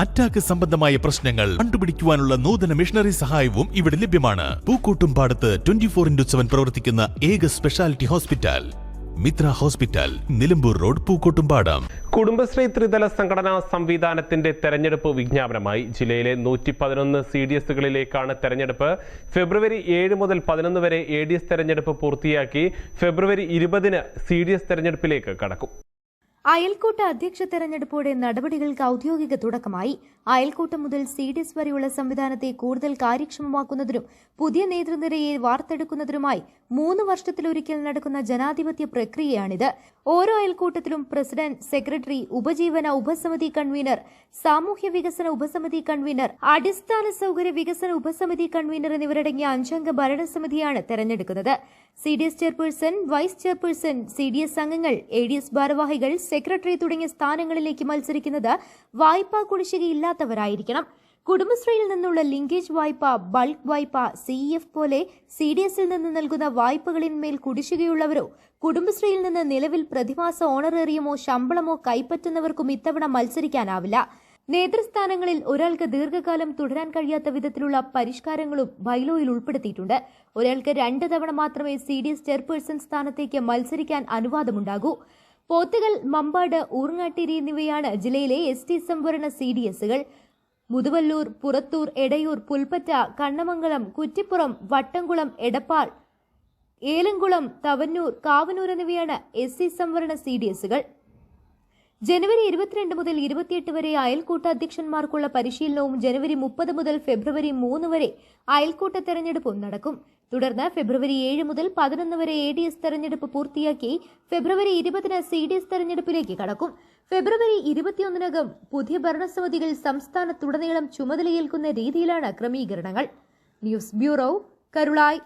Attack സംബന്ധമായ പ്രശ്നങ്ങൾ കണ്ടുപിടിക്കുവാനുള്ള നൂതന മിഷണറി സഹായവും ഇവിടെ ലഭ്യമാണ്. പൂക്കോട്ടും പാടത്ത് ട്വന്റി ഫോർ ഇൻഡു സെവൻ പ്രവർത്തിക്കുന്ന ഏക speciality hospital Mitra hospital Nilambur road Pookkottumpadam. Kudumbashree ത്രിതല സംഘടനാ സംവിധാനത്തിന്റെ തെരഞ്ഞെടുപ്പ് വിജ്ഞാപനമായി ജില്ലയിലെ നൂറ്റി പതിനൊന്ന് സി ഡി എസുകളിലേക്കാണ് തെരഞ്ഞെടുപ്പ്. ഫെബ്രുവരി ഏഴ് മുതൽ പതിനൊന്ന് വരെ എ ഡി എസ് തെരഞ്ഞെടുപ്പ് പൂർത്തിയാക്കി ഫെബ്രുവരി ഇരുപതിന് സി ഡി എസ് തെരഞ്ഞെടുപ്പിലേക്ക് കടക്കും. അയൽക്കൂട്ട അധ്യക്ഷ തെരഞ്ഞെടുപ്പോടെ നടപടികൾക്ക് ഔദ്യോഗിക തുടക്കമായി. അയൽക്കൂട്ടം മുതൽ സി ഡി എസ് വരെയുള്ള സംവിധാനത്തെ കൂടുതൽ കാര്യക്ഷമമാക്കുന്നതിനും പുതിയ നേതൃനിരയെ വാർത്തെടുക്കുന്നതിനുമായി മൂന്ന് വർഷത്തിലൊരിക്കൽ നടക്കുന്ന ജനാധിപത്യ പ്രക്രിയയാണിത്. ഓരോ അയൽക്കൂട്ടത്തിലും പ്രസിഡന്റ് സെക്രട്ടറി ഉപജീവന ഉപസമിതി കൺവീനർ സാമൂഹ്യ വികസന ഉപസമിതി കൺവീനർ അടിസ്ഥാന സൗകര്യ വികസന ഉപസമിതി കൺവീനർ എന്നിവരടങ്ങിയ അഞ്ചംഗ ഭരണസമിതിയാണ് തെരഞ്ഞെടുക്കുന്നത്. C D S chairperson vice chairperson C D S അംഗങ്ങൾ എ ഡി എസ് ഭാരവാഹികൾ സെക്രട്ടറി തുടങ്ങിയ സ്ഥാനങ്ങളിലേക്ക് മത്സരിക്കുന്നത് വായ്പാ കുടിശ്ശികയില്ലാത്തവരായിരിക്കണം. കുടുംബശ്രീയിൽ നിന്നുള്ള ലിങ്കേജ് വായ്പ ബൾക്ക് വായ്പ സി എഫ് പോലെ സി ഡി എസിൽ നിന്ന് നൽകുന്ന വായ്പകളിന്മേൽ കുടിശ്ശികയുള്ളവരോ കുടുംബശ്രീയിൽ നിന്ന് നിലവിൽ പ്രതിമാസ ഓണറേറിയമോ ശമ്പളമോ കൈപ്പറ്റുന്നവർക്കും ഇത്തവണ മത്സരിക്കാനാവില്ല. നേതൃസ്ഥാനങ്ങളിൽ ഒരാൾക്ക് ദീർഘകാലം തുടരാൻ കഴിയാത്ത വിധത്തിലുള്ള പരിഷ്കാരങ്ങളും ബൈലോയിൽ ഉൾപ്പെടുത്തിയിട്ടുണ്ട്. ഒരാൾക്ക് രണ്ട് തവണ മാത്രമേ സി ഡി എസ് ചെയർപേഴ്സൺ സ്ഥാനത്തേക്ക് മത്സരിക്കാൻ അനുവാദമുണ്ടാകൂ. പോത്തുകൽ മമ്പാട് ഊർങ്ങാട്ടിരി എന്നിവയാണ് ജില്ലയിലെ എസ് ടി സംവരണ സി ഡി എസുകൾ മുതുവല്ലൂർ പുറത്തൂർ എടയൂർ പുൽപ്പറ്റ കണ്ണമംഗലം കുറ്റിപ്പുറം വട്ടംകുളം എടപ്പാൾ ഏലംകുളം തവന്നൂർ കാവനൂർ എന്നിവയാണ് എസ് സി സംവരണ സി ഡി എസുകൾ. ജനുവരി ഇരുപത്തിരണ്ട് മുതൽ ഇരുപത്തിയെട്ട് വരെ അയൽക്കൂട്ട അധ്യക്ഷന്മാർക്കുള്ള പരിശീലനവും ജനുവരി മുപ്പത് മുതൽ ഫെബ്രുവരി മൂന്ന് വരെ അയൽക്കൂട്ട തെരഞ്ഞെടുപ്പും നടക്കും. തുടർന്ന് ഫെബ്രുവരി ഏഴ് മുതൽ പതിനൊന്ന് വരെ എ ഡി എസ് തെരഞ്ഞെടുപ്പ് പൂർത്തിയാക്കി ഫെബ്രുവരി ഇരുപതിന് സി ഡി എസ് തെരഞ്ഞെടുപ്പിലേക്ക് കടക്കും. ഫെബ്രുവരി ഇരുപത്തിയൊന്നിനകം പുതിയ ഭരണസമിതികൾ സംസ്ഥാനത്തുടനീളം ചുമതലയേൽക്കുന്ന രീതിയിലാണ് ക്രമീകരണങ്ങൾ. News bureau Karulai.